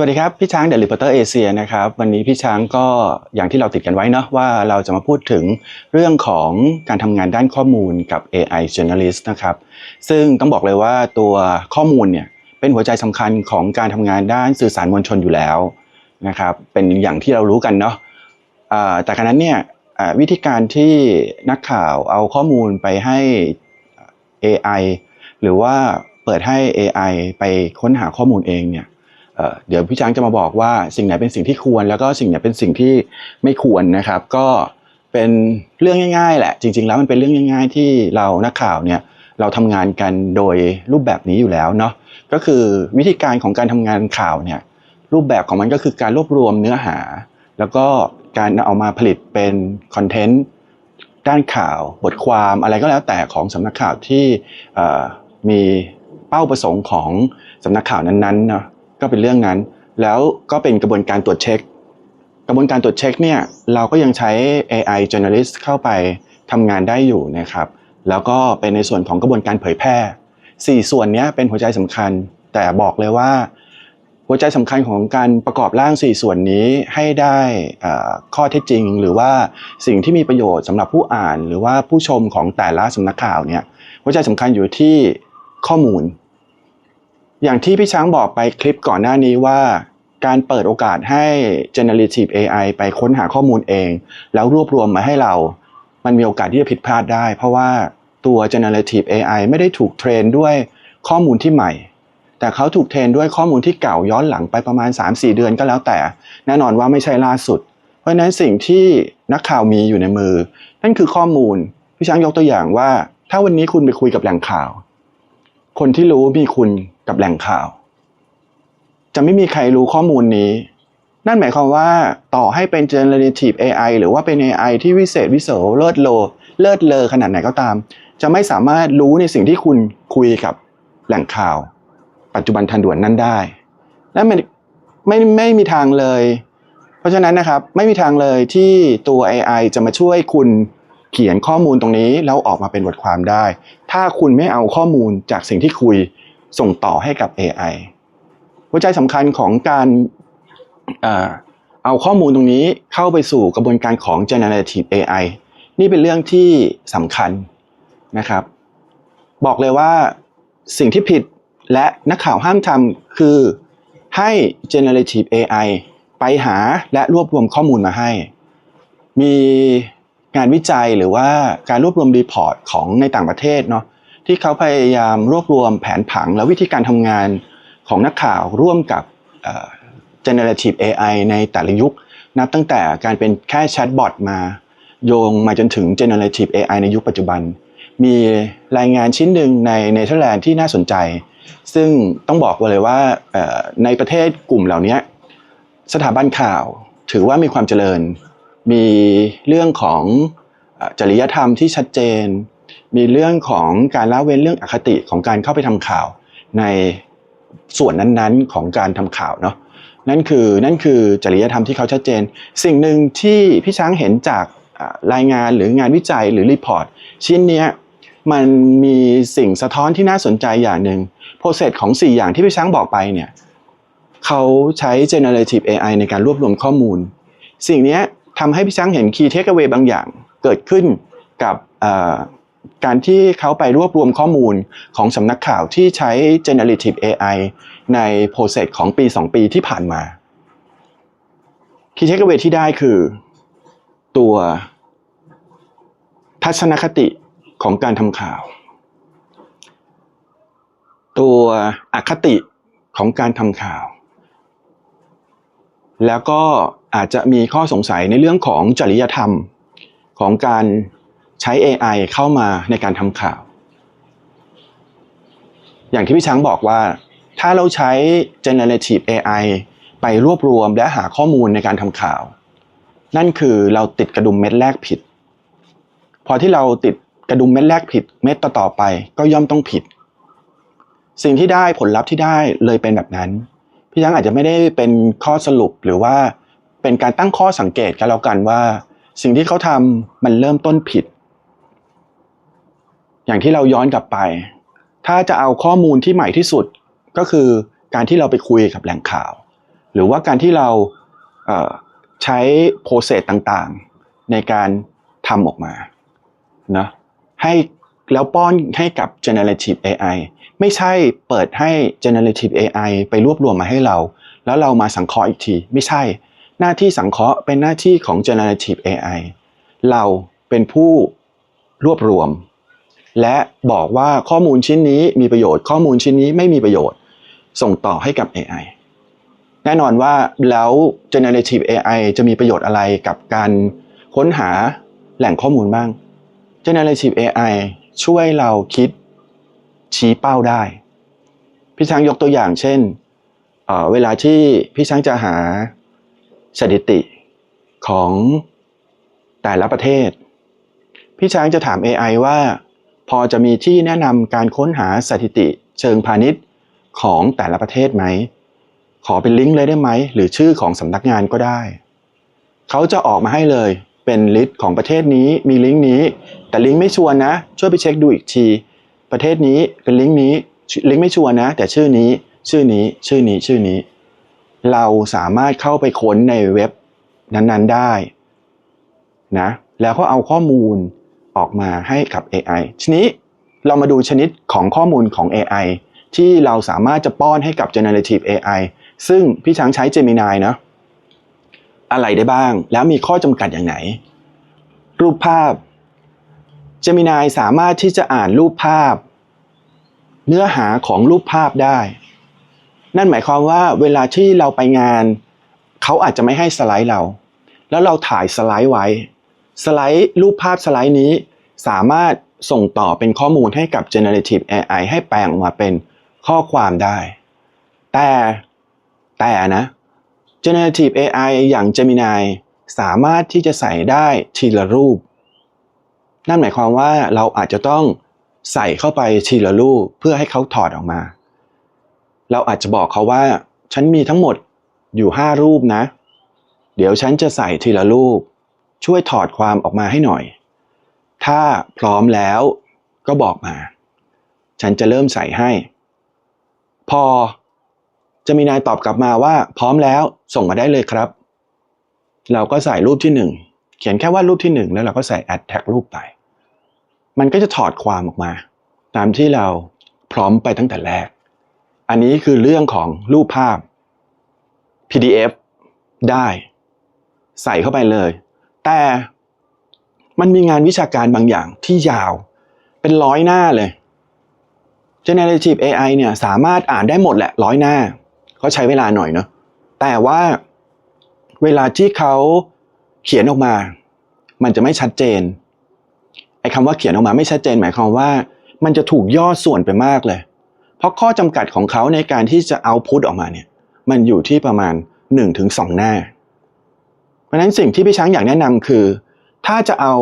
วัสดีครับ พี่ช้างเดลิเ p อร์เตอร์เอเชียนะครับวันนี้พี่ช้างก็อย่างที่เราติดกันไว้เนาะว่าเราจะมาพูดถึงเรื่องของการทำงานด้านข้อมูลกับ AI Journalist นะครับซึ่งต้องบอกเลยว่าตัวข้อมูลเนี่ยเป็นหัวใจสำคัญของการทำงานด้านสื่อสารมวลชนอยู่แล้วนะครับเป็นอย่างที่เรารู้กันเนาะแต่ขณะนั้นเนี่ยวิธีการที่นักข่าวเอาข้อมูลไปให้ AI หรือว่าเปิดให้ AI ไปค้นหาข้อมูลเองเนี่ย เดี๋ยวพี่ช้างจะมาบอกว่าสิ่งไหนเป็นสิ่งที่ควร แล้วก็สิ่งไหนเป็นสิ่งที่ไม่ควรนะครับ ก็เป็นเรื่องง่ายๆ แหละ จริง ๆ แล้วมันเป็นเรื่องง่าย ๆ ที่เรานักข่าวเนี่ยเราทำงานกันโดยรูปแบบนี้อยู่แล้วเนาะก็คือวิธีการของการทำงานข่าวเนี่ยรูปแบบของมันก็คือการรวบรวมเนื้อหา แล้วก็การเอามาผลิตเป็นคอนเทนต์ด้านข่าวบทความอะไรก็แล้วแต่ของสำนักข่าวที่มีเป้าประสงค์ของสำนักข่าวนั้นๆเนาะ ก็เป็นเรื่องนั้น แล้วก็เป็นกระบวนการตรวจเช็ค กระบวนการตรวจเช็คเนี่ยเราก็ยังใช้ AI journalist เข้าไปทำงานได้อยู่นะครับ แล้วก็เป็นในส่วนของกระบวนการเผยแพร่สี่ส่วนนี้เป็นหัวใจสำคัญ แต่บอกเลยว่า หัวใจสำคัญของการประกอบร่างสี่ส่วนนี้ให้ได้ข้อเท็จจริง หรือว่าสิ่งที่มีประโยชน์สำหรับผู้อ่าน หรือว่าผู้ชมของแต่ละสำนักข่าวเนี่ยหัวใจสำคัญอยู่ที่ข้อมูล อย่างที่พี่ช้างบอกไปคลิปก่อนหน้านี้ว่าการเปิดโอกาสให้ generative AI ไปค้นหาข้อมูลเอง แล้วรวบรวมมาให้เรา มันมีโอกาสที่จะผิดพลาดได้ เพราะว่าตัว generative AI ไม่ได้ถูกเทรนด้วยข้อมูลที่ใหม่ แต่เขาถูกเทรนด้วยข้อมูลที่เก่าย้อนหลังไปประมาณ 3-4 เดือนก็แล้วแต่ แน่นอนว่าไม่ใช่ล่าสุด เพราะฉะนั้นสิ่งที่นักข่าวมีอยู่ในมือ นั่นคือข้อมูลพี่ช้างยกตัวอย่างว่า ถ้าวันนี้คุณไปคุยกับแหล่งข่าว คนที่รู้มีคุณ กับแหล่งข่าว จะไม่มีใครรู้ข้อมูลนี้ นั่นหมายความว่าต่อให้เป็น generative AI หรือว่าเป็น AI ที่วิเศษวิโสเลิศโล เลิศเลอขนาดไหนก็ตาม จะไม่สามารถรู้ในสิ่งที่คุณคุยกับแหล่งข่าว ปัจจุบันทันด่วนนั้นได้และไม่ไม่ไม่มีทางเลย เพราะฉะนั้นนะครับไม่มีทางเลยที่ตัว AI จะมาช่วยคุณเขียนข้อมูลตรงนี้แล้วออกมาเป็นบทความได้ ถ้าคุณไม่เอาข้อมูลจากสิ่งที่คุย ส่งต่อให้กับ AI หัวใจสำคัญของการเอ่อเอาข้อมูลตรงนี้เข้าไปสู่กระบวนการของ generative AI นี่เป็นเรื่องที่สำคัญนะครับ บอกเลยว่าสิ่งที่ผิดและนักข่าวห้ามทำคือให้ generative AI ไปหาและรวบรวมข้อมูลมาให้ มีงานวิจัยหรือว่าการรวบรวมรีพอร์ตของในต่างประเทศเนาะ ที่เขาพยายามรวบรวมแผนผังและวิธีการทำงานของนักข่าวร่วมกับเอ่อ generative AI ในแต่ละยุค นับตั้งแต่การเป็นแค่แชทบอทมาโยงมาจนถึง generative AI ในยุคปัจจุบัน มีรายงานชิ้นหนึ่งในเนเธอร์แลนด์ที่น่าสนใจ ซึ่งต้องบอกเลยว่าในประเทศกลุ่มเหล่านี้สถาบันข่าวถือว่ามีความเจริญ มีเรื่องของจริยธรรมที่ชัดเจน มีเรื่องของการละเว้นเรื่องอคติของการเข้าไปทำข่าวในส่วนนั้นๆของการทำข่าวเนาะนั่นคือนั่นคือจริยธรรมที่เขาชัดเจน สิ่งหนึ่งที่พี่ช้างเห็นจากรายงานหรืองานวิจัยหรือรีพอร์ตชิ้นนี้มันมีสิ่งสะท้อนที่น่าสนใจอย่างหนึ่งโปรเซสของ 4 อย่างที่พี่ช้างบอกไปเนี่ยเขาใช้ generative AI ในการรวบรวมข้อมูล สิ่งนี้ทำให้พี่ช้างเห็น key takeaway บางอย่างเกิดขึ้นกับ การที่เขาไปรวบรวมข้อมูลของสำนักข่าวที่ใช้ generative AI ในโปรเซสของปี 2 ปีที่ผ่านมา key takeaway ที่ได้คือ ตัวทัศนคติของการทำข่าว ตัวอคติของการทำข่าว แล้วก็อาจจะมีข้อสงสัยในเรื่องของจริยธรรมของการ ใช้ AI เข้ามาในการทำข่าว อย่างที่พี่ช้างบอกว่า ถ้าเราใช้ generative AI ไปรวบรวมและหาข้อมูลในการทำข่าว นั่นคือเราติดกระดุมเม็ดแรกผิด พอที่เราติดกระดุมเม็ดแรกผิด เม็ดต่อๆไปก็ย่อมต้องผิด สิ่งที่ได้ผลลัพธ์ที่ได้เลยเป็นแบบนั้น พี่ยังอาจจะไม่ได้เป็นข้อสรุปหรือว่าเป็นการตั้งข้อสังเกตกันแล้วกันว่า สิ่งที่เขาทำมันเริ่มต้นผิด อย่างที่เราย้อนกลับไป ถ้าจะเอาข้อมูลที่ใหม่ที่สุดก็คือการที่เราไปคุยกับแหล่งข่าว หรือว่าการที่เราใช้โปรเซสต่างๆ ในการทำออกมานะให้แล้วป้อนให้กับ generative AI ไม่ใช่เปิดให้ generative AI ไปรวบรวมมาให้เรา แล้วเรามาสังเคราะห์อีกที ไม่ใช่ หน้าที่สังเคราะห์เป็นหน้าที่ของ generative AI เราเป็นผู้รวบรวม และบอกว่าข้อมูลชิ้นนี้มีประโยชน์ ข้อมูลชิ้นนี้ไม่มีประโยชน์ ส่งต่อให้กับ AI แน่นอนว่าแล้ว generative AI จะมีประโยชน์อะไรกับการค้นหาแหล่งข้อมูลบ้าง generative AI ช่วยเราคิดชี้เป้าได้ พี่ช้างยกตัวอย่างเช่นเเวลาที่พี่ช้างจะหาสถิติของแต่ละประเทศ พี่ช้างจะถาม AI ว่า พอจะมีที่แนะนำการค้นหาสถิติเชิงพาณิชย์ของแต่ละประเทศไหม ขอเป็นลิงก์เลยได้ไหม หรือชื่อของสำนักงานก็ได้ เขาจะออกมาให้เลยเป็นลิสต์ของประเทศนี้มีลิงก์นี้ แต่ลิงก์ไม่ชัวร์นะ ช่วยไปเช็คดูอีกที ประเทศนี้เป็นลิงก์นี้ลิงก์ไม่ชัวร์นะ แต่ชื่อนี้ชื่อนี้ชื่อนี้ชื่อนี้ เราสามารถเข้าไปค้นในเว็บนั้นๆได้นะแล้วก็เอาข้อมูล ออกมาให้กับ AI ทีนี้เรามาดูชนิดของข้อมูลของ AI ที่เราสามารถจะป้อนให้กับ generative AI ซึ่งพี่ช้างใช้ Gemini เนาะอะไรได้บ้าง แล้วมีข้อจำกัดอย่างไหน รูปภาพ Gemini สามารถที่จะอ่านรูปภาพ เนื้อหาของรูปภาพได้ นั่นหมายความว่าเวลาที่เราไปงาน เขาอาจจะไม่ให้สไลด์เรา แล้วเราถ่ายสไลด์ไว้ สไลด์รูปภาพสไลด์นี้ สามารถส่งต่อเป็นข้อมูลให้กับ generative AI ให้แปลงออกมาเป็นข้อความได้ แต่แต่นะ generative AI อย่าง Gemini สามารถที่จะใส่ได้ทีละรูป นั่นหมายความว่าเราอาจจะต้องใส่เข้าไปทีละรูปเพื่อให้เขาถอดออกมา เราอาจจะบอกเขาว่า ฉันมีทั้งหมดอยู่ 5 รูปนะ เดี๋ยวฉันจะใส่ทีละรูป ช่วยถอดความออกมาให้หน่อย ถ้าพร้อมแล้วก็บอกมา ฉันจะเริ่มใส่ให้ พอจะมีนายตอบกลับมาว่า พร้อมแล้วส่งมาได้เลยครับ เราก็ใส่รูปที่หนึ่งเขียนแค่ว่ารูปที่หนึ่งแล้วเราก็ใส่ add tag รูปไป มันก็จะถอดความออกมา ตามที่เราพร้อมไปตั้งแต่แรก อันนี้คือเรื่องของรูปภาพ PDF ได้ ใส่เข้าไปเลย แต่ มันมีงานวิชาการบางอย่างที่ยาว เป็นร้อยหน้าเลย Generative AI เนี่ยสามารถอ่านได้หมดแหละร้อยหน้า ก็ใช้เวลาหน่อยเนาะแต่ว่าเวลาที่เขาเขียนออกมา มันจะไม่ชัดเจนไอ้คำว่าเขียนออกมาไม่ชัดเจนหมายความว่า มันจะถูกย่อส่วนไปมากเลย เพราะข้อจำกัดของเขาในการที่จะเอาพุทออกมาเนี่ย มันอยู่ที่ประมาณ1-2หน้า เพราะฉะนั้นสิ่งที่พี่ช้างอยากแนะนำคือ ถ้าจะเอา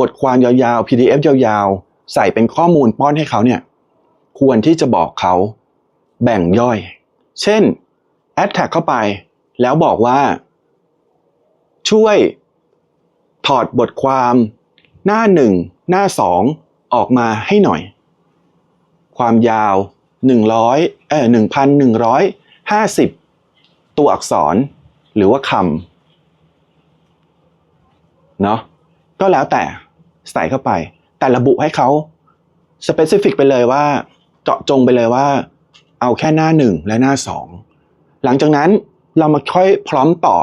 บทความยาวๆ PDF ยาวๆ ใส่เป็นข้อมูลป้อนให้เขาเนี่ย ควรที่จะบอกเขาแบ่งย่อย เช่น add tag เข้าไป แล้วบอกว่า ช่วยถอดบทความหน้าหนึ่งหน้าสองออกมาให้หน่อย ความยาว 100เอ่อ1,150 ตัวอักษรหรือว่าคำเนาะ ก็แล้วแต่ใส่เข้าไป แต่ระบุให้เขา specific ไปเลยว่า เจาะจงไปเลยว่า เอาแค่หน้าหนึ่งและหน้าสองหลังจากนั้นเรามาค่อยพร้อมต่อ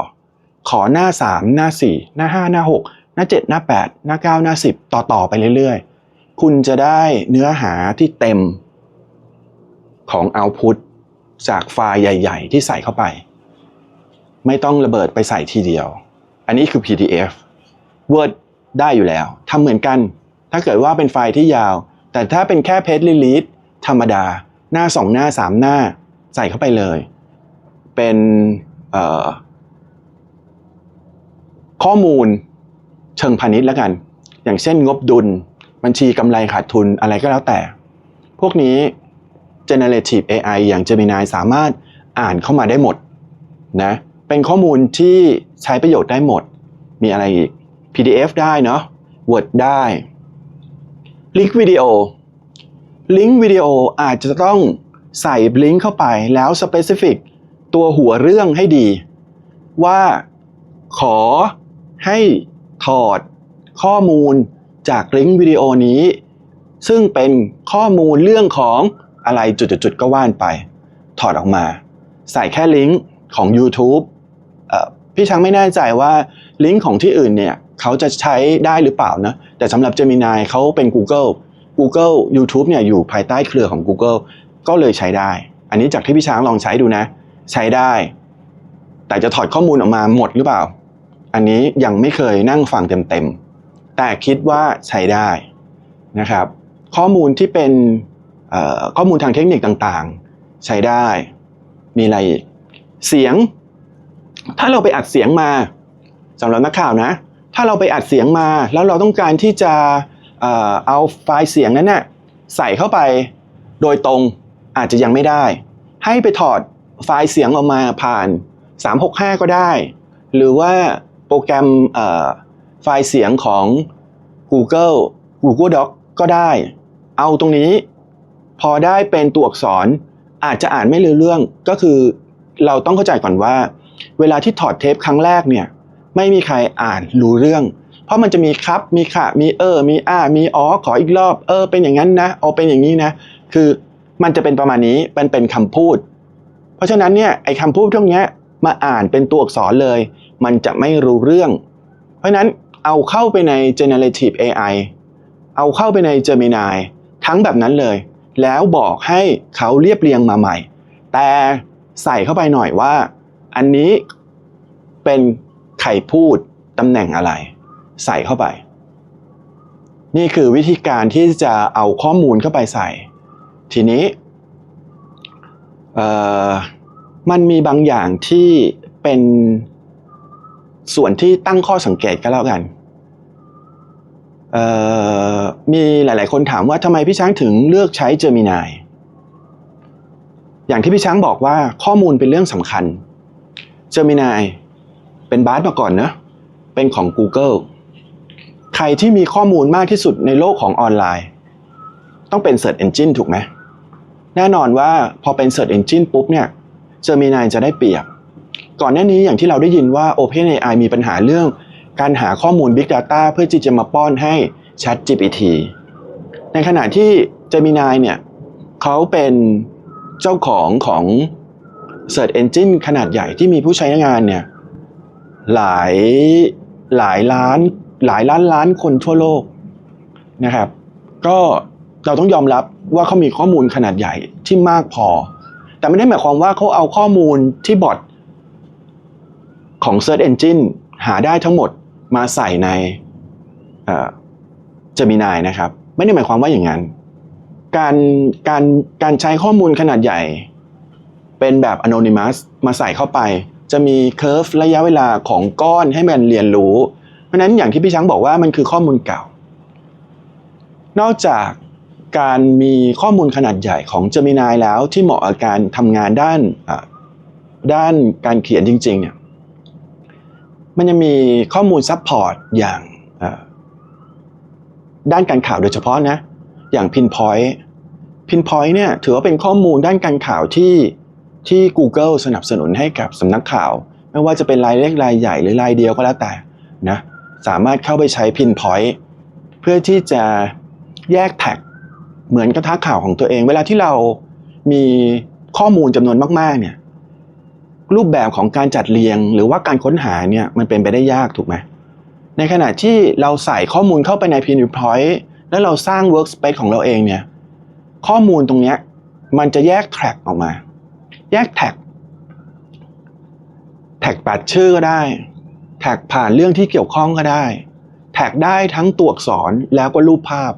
ขอหน้าสามหน้าสี่หน้าห้าหน้าหกหน้าเจ็ดหน้าแปดหน้าเก้าหน้าสิบต่อต่อไปเรื่อยๆ คุณจะได้เนื้อหาที่เต็มของ output จากไฟล์ใหญ่ ๆ ที่ใส่เข้าไป ไม่ต้องระเบิดไปใส่ทีเดียว อันนี้คือ PDF Word ได้อยู่แล้วทำเหมือนกัน ถ้าเกิดว่าเป็นไฟล์ที่ยาว แต่ถ้าเป็นแค่ page release ธรรมดา หน้าสองหน้าสามหน้า ใส่เข้าไปเลย เป็นข้อมูลเชิงพาณิชย์แล้วกัน อย่างเช่นงบดุล บัญชีกำไรขาดทุนอะไรก็แล้วแต่ พวกนี้ generative AI อย่าง Gemini สามารถอ่านเข้ามาได้หมดนะเป็นข้อมูลที่ใช้ประโยชน์ได้หมดมีอะไรอีก PDF ได้เนาะ Word ได้ลิงก์วิดีโอลิงก์วิดีโออาจจะต้องใส่ลิงก์เข้าไปแล้ว specific ตัวหัวเรื่องให้ดี ว่าขอให้ถอดข้อมูลจากลิงก์วิดีโอนี้ ซึ่งเป็นข้อมูลเรื่องของอะไรจุดๆก็ว่านไป ถอดออกมา ใส่แค่ลิงก์ของ YouTube อพี่ช้างไม่แน่ใจว่าลิงก์ของที่อื่นเนี่ย เขาจะใช้ได้หรือเปล่านะแต่สำหรับ Gemini เขาเป็น Google Google YouTube เนี่ยอยู่ภายใต้เครือของ Google ก็เลยใช้ได้ อันนี้จากที่พี่ช้างลองใช้ดูนะ ใช้ได้ แต่จะถอดข้อมูลออกมาหมดหรือเปล่า อันนี้ยังไม่เคยนั่งฟังเต็มๆ แต่คิดว่าใช้ได้นะครับ ข้อมูลที่เป็นข้อมูลทางเทคนิคต่างๆ ใช้ได้ มีอะไรอีกเสียง ถ้าเราไปอัดเสียงมาสำหรับนักข่าวนะ ถ้าเราไปอัดเสียงมา แล้วเราต้องการที่จะเอาไฟล์เสียงนั้นน่ะใส่เข้าไปโดยตรงอาจจะยังไม่ได้ ให้ไปถอดไฟล์เสียงออกมาผ่าน 365 ก็ได้ หรือว่าโปรแกรมไฟล์เสียงของ Google Google Doc ก็ได้ เอาตรงนี้ พอได้เป็นตัวอักษรอาจจะอ่านไม่รู้เรื่องก็คือเราต้องเข้าใจก่อนว่า เวลาที่ถอดเทปครั้งแรกเนี่ย ไม่มีใครอ่านรู้เรื่อง เพราะมันจะมีครับ มีค่ะ มีเออ มีอ่ามีอ๋อ ขออีกรอบ เออ เป็นอย่างนั้นนะเอาเป็นอย่างนี้นะ คือมันจะเป็นประมาณนี้มันเป็นคำพูด เพราะฉะนั้นเนี่ยไอ้คำพูดพวกนี้มาอ่านเป็นตัวอักษรเลย มันจะไม่รู้เรื่อง เพราะฉะนั้นเอาเข้าไปใน generative AI เอาเข้าไปใน Gemini ทั้งแบบนั้นเลย แล้วบอกให้เขาเรียบเรียงมาใหม่ แต่ใส่เข้าไปหน่อยว่า อันนี้เป็น ใครพูดตำแหน่งอะไร ใส่เข้าไป นี่คือวิธีการที่จะเอาข้อมูลเข้าไปใส่ ทีนี้มันมีบางอย่างที่เป็นส่วนที่ตั้งข้อสังเกตก็แล้วกัน มีหลาย ๆ คนถามว่าทำไมพี่ช้างถึงเลือกใช้ Gemini อย่างที่พี่ช้างบอกว่าข้อมูลเป็นเรื่องสำคัญ Gemini เป็นบาสมาก่อนเนอะเป็นของ Google ใครที่มีข้อมูลมากที่สุดในโลกของออนไลน์ ต้องเป็น Search Engine ถูกไหม แน่นอนว่าพอเป็น Search Engine ปุ๊บเนี่ย Gemini จะได้เปรียบ ก่อนหน้านี้อย่างที่เราได้ยินว่า OpenAI มีปัญหาเรื่อง การหาข้อมูล Big Data เพื่อที่จะมาป้อนให้ ChatGPT ในขณะที่ Gemini เนี่ยเขาเป็นเจ้าของของ Search Engine ขนาดใหญ่ที่มีผู้ใช้งานเนี่ย หลายหลายล้านหลายล้านล้านคนทั่วโลกนะครับ ก็เราต้องยอมรับว่าเขามีข้อมูลขนาดใหญ่ที่มากพอ แต่ไม่ได้หมายความว่าเขาเอาข้อมูลที่บอทของ Search Engine หาได้ทั้งหมดมาใส่ในเอ่อ Gemini นะครับ ไม่ได้หมายความว่าอย่างนั้น การการการใช้ข้อมูลขนาดใหญ่ เป็นแบบ anonymous มาใส่เข้าไป จะมีเคอร์ฟระยะเวลาของก้อนให้มันเรียนรู้ เพราะฉะนั้นอย่างที่พี่ช้างบอกว่ามันคือข้อมูลเก่า นอกจากการมีข้อมูลขนาดใหญ่ของ Gemini แล้วที่เหมาะกับการทำงานด้านด้านการเขียนจริงๆเนี่ยมันยังมีข้อมูลซัพพอร์ตอย่างด้านการข่าวโดยเฉพาะนะ อย่าง Pinpoint Pinpoint เนี่ยถือว่าเป็นข้อมูลด้านการข่าวที่ ที่ Google สนับสนุนให้กับสำนักข่าว ไม่ว่าจะเป็นรายเล็กรายใหญ่หรือรายเดียวก็แล้วแต่นะสามารถเข้าไปใช้ Pinpoint เพื่อที่จะแยกแท็กเหมือนกระทะข่าวของตัวเอง เวลาที่เรามีข้อมูลจำนวนมากๆเนี่ยรูปแบบของการจัดเรียงหรือว่าการค้นหาเนี่ยมันเป็นไปได้ยากถูกไหมในขณะที่เราใส่ข้อมูลเข้าไปใน Pinpoint แล้วเราสร้าง workspace ของเราเองเนี่ยข้อมูลตรงนี้มันจะแยกแท็กออกมา แยกแท็ก แท็กปัดชื่อก็ได้ แท็กผ่านเรื่องที่เกี่ยวข้องก็ได้ แท็กได้ทั้งตัวอักษรแล้วก็รูปภาพ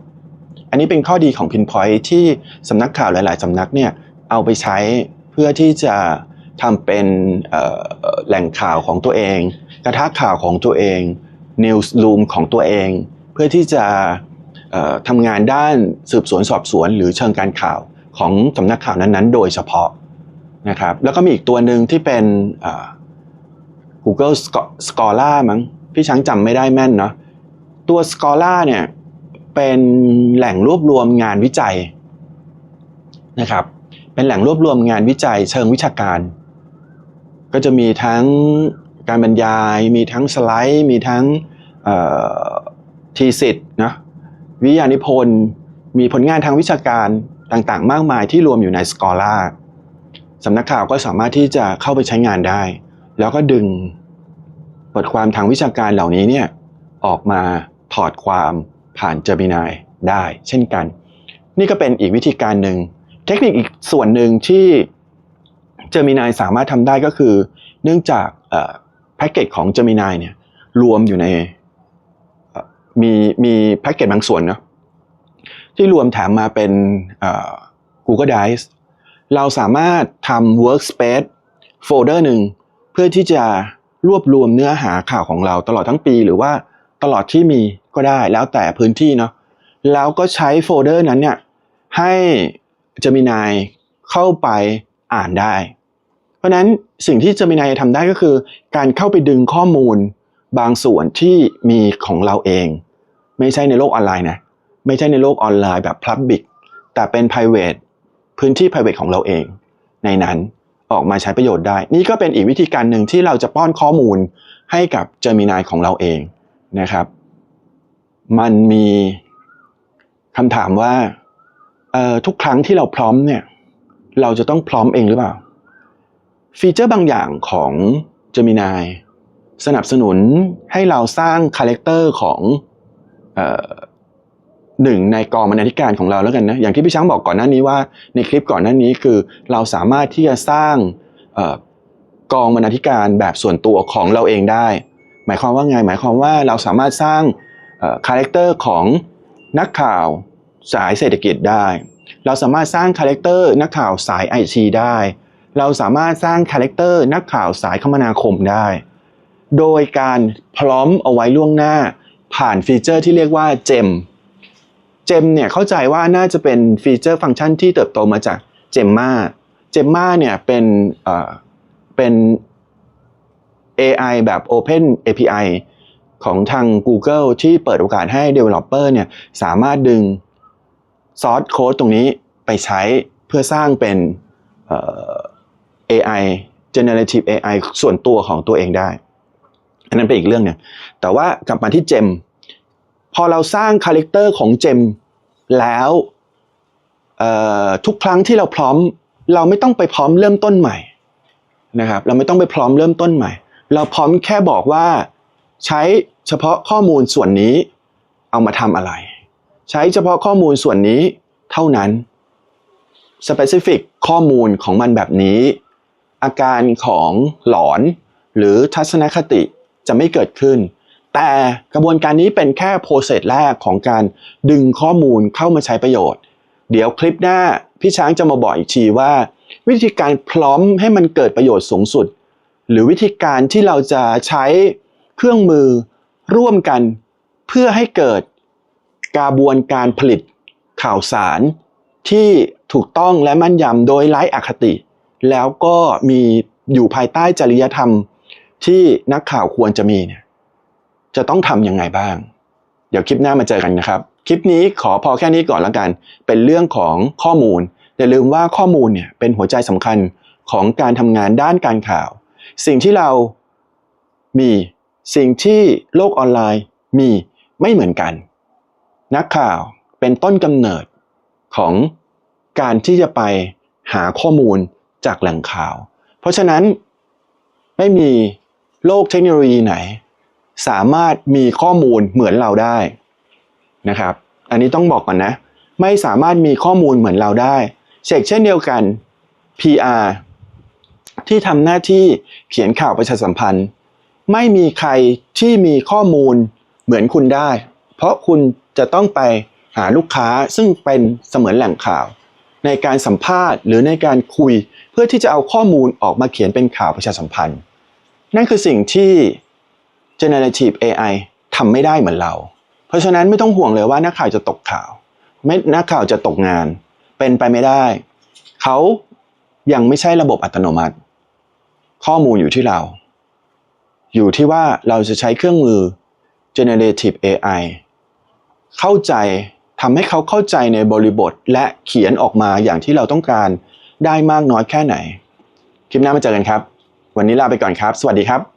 อันนี้เป็นข้อดีของ Pinpoint ที่สำนักข่าวหลาย ๆสำนักเนี่ยเอาไปใช้เพื่อที่จะทำเป็นแหล่งข่าวของตัวเอง กระทะข่าวของตัวเอง Newsroom ของตัวเอง เพื่อที่จะทำงานด้านสืบสวนสอบสวน หรือเชิงการข่าวของสำนักข่าวนั้นๆ โดยเฉพาะ นะครับแล้วก็มีอีกตัวหนึ่งที่เป็น Google Scholar มั้งพี่ช้างจำไม่ได้แม่นเนาะตัว Scholar เนี่ยเป็นแหล่งรวบรวมงานวิจัยนะครับเป็นแหล่งรวบรวมงานวิจัยเชิงวิชาการ ก็จะมีทั้งการบรรยาย มีทั้งสไลด์ มีทั้งทีสิทธ์นะวิทยานิพนธ์มีผลงานทางวิชาการต่างๆ มากมายที่รวมอยู่ในสกอล่า สำนักข่าวก็สามารถที่จะเข้าไปใช้งานได้ แล้วก็ดึงบทความทางวิชาการเหล่านี้เนี่ยออกมาถอดความผ่านเจมินายได้ เช่นกัน นี่ก็เป็นอีกวิธีการหนึ่ง เทคนิคอีกส่วนหนึ่งที่เจมินายสามารถทำได้ก็คือ เนื่องจากแพ็กเกจของเจมินายเนี่ยรวมอยู่ในมีมีแพ็กเกจบางส่วนเนาะที่รวมแถมมาเป็น Google Drive เราสามารถทำ Workspace โฟลเดอร์หนึ่งเพื่อที่จะรวบรวมเนื้อหาข่าวของเราตลอดทั้งปีหรือว่าตลอดที่มีก็ได้แล้วแต่พื้นที่เนาะแล้วก็ใช้โฟลเดอร์นั้นเนี่ยให้จะมีนายเข้าไปอ่านได้ เพราะนั้นสิ่งที่จะมีนายทำได้ก็คือ การเข้าไปดึงข้อมูลบางส่วนที่มีของเราเอง ไม่ใช่ในโลกออนไลน์นะไม่ใช่ในโลกออนไลน์แบบ Public แต่เป็น private พื้นที่ private ของเราเอง ในนั้นออกมาใช้ประโยชน์ได้ นี่ก็เป็นอีกวิธีการหนึ่งที่เราจะป้อนข้อมูลให้กับ Gemini ของเราเองนะครับ มันมีคำถามว่าทุกครั้งที่เราพร้อมเนี่ย เราจะต้องพร้อมเองหรือเปล่า ฟีเจอร์บางอย่างของ Gemini สนับสนุนให้เราสร้างคาแรคเตอร์ของ หนึ่งในกองบรรณาธิการของเราแล้วกันนะอย่างที่พี่ช้างบอกก่อนหน้านี้ว่าในคลิปก่อนหน้านี้คือเราสามารถที่จะสร้างกองบรรณาธิการแบบส่วนตัวของเราเองได้ หมายความว่าไงหมายความว่าเราสามารถสร้างคาแรคเตอร์ของนักข่าวสายเศรษฐกิจได้ เราสามารถสร้างคาแรคเตอร์นักข่าวสายไอทีได้ เราสามารถสร้างคาแรคเตอร์นักข่าวสายคมนาคมได้ โดยการพร้อมเอาไว้ล่วงหน้าผ่านฟีเจอร์ที่เรียกว่าเจม เจมเนี่ยเข้าใจว่าน่าจะเป็นฟีเจอร์ฟังก์ชันที่เติบโตมาจากเจมมาเจมมาเนี่ยเป็นเอ่อเป็น AI แบบ Open API ของทาง Google ที่เปิดโอกาสให้ Developer เนี่ยสามารถดึงซอสโค้ดตรงนี้ไปใช้เพื่อสร้างเป็น AI generative AI ส่วนตัวของตัวเองได้ อันนั้นเป็นอีกเรื่องหนึ่งแต่ว่ากลับมาที่เจม พอเราสร้างคาแรคเตอร์ของเจมแล้วทุกครั้งที่เราพร้อม เราไม่ต้องไปพร้อมเริ่มต้นใหม่นะครับ เราไม่ต้องไปพร้อมเริ่มต้นใหม่ เราพร้อมแค่บอกว่าใช้เฉพาะข้อมูลส่วนนี้เอามาทำอะไร ใช้เฉพาะข้อมูลส่วนนี้เท่านั้น specific ข้อมูลของมันแบบนี้ อาการของหลอนหรือทัศนคติจะไม่เกิดขึ้น แต่กระบวนการนี้เป็นแค่โปรเซสแรกของการดึงข้อมูลเข้ามาใช้ประโยชน์ เดี๋ยวคลิปหน้าพี่ช้างจะมาบอกอีกทีว่า วิธีการพร้อมให้มันเกิดประโยชน์สูงสุด หรือวิธีการที่เราจะใช้เครื่องมือร่วมกัน เพื่อให้เกิดกระบวนการผลิตข่าวสาร ที่ถูกต้องและมั่นยำโดยไร้อคติ แล้วก็มีอยู่ภายใต้จริยธรรมที่นักข่าวควรจะมีเนี่ย จะต้องทำยังไงบ้าง เดี๋ยวคลิปหน้ามาเจอกันนะครับ คลิปนี้ขอพอแค่นี้ก่อนแล้วกัน เป็นเรื่องของข้อมูลอย่าลืมว่าข้อมูลเนี่ยเป็นหัวใจสำคัญของการทำงานด้านการข่าว สิ่งที่เรามีสิ่งที่โลกออนไลน์มีไม่เหมือนกัน นักข่าวเป็นต้นกำเนิดของการที่จะไปหาข้อมูลจากแหล่งข่าว เพราะฉะนั้นไม่มีโลกเทคโนโลยีไหน สามารถมีข้อมูลเหมือนเราได้นะครับ อันนี้ต้องบอกก่อนนะ ไม่สามารถมีข้อมูลเหมือนเราได้เช่นเช่นเดียวกัน PR ที่ทำหน้าที่เขียนข่าวประชาสัมพันธ์ ไม่มีใครที่มีข้อมูลเหมือนคุณได้ เพราะคุณจะต้องไปหาลูกค้าซึ่งเป็นเสมือนแหล่งข่าว ในการสัมภาษณ์ หรือในการคุยเพื่อที่จะเอาข้อมูลออกมาเขียนเป็นข่าวประชาสัมพันธ์ นั่นคือสิ่งที่ generative AI ทำไม่ได้เหมือนเรา เพราะฉะนั้นไม่ต้องห่วงเลยว่านักข่าวจะตกข่าว ไม่นักข่าวจะตกงาน เป็นไปไม่ได้ เขายังไม่ใช่ระบบอัตโนมัติ ข้อมูลอยู่ที่เรา อยู่ที่ว่าเราจะใช้เครื่องมือ generative AI เข้าใจทำให้เขาเข้าใจในบริบทและเขียนออกมาอย่างที่เราต้องการได้มากน้อยแค่ไหน คลิปหน้ามาเจอกันครับ วันนี้ลาไปก่อนครับ สวัสดีครับ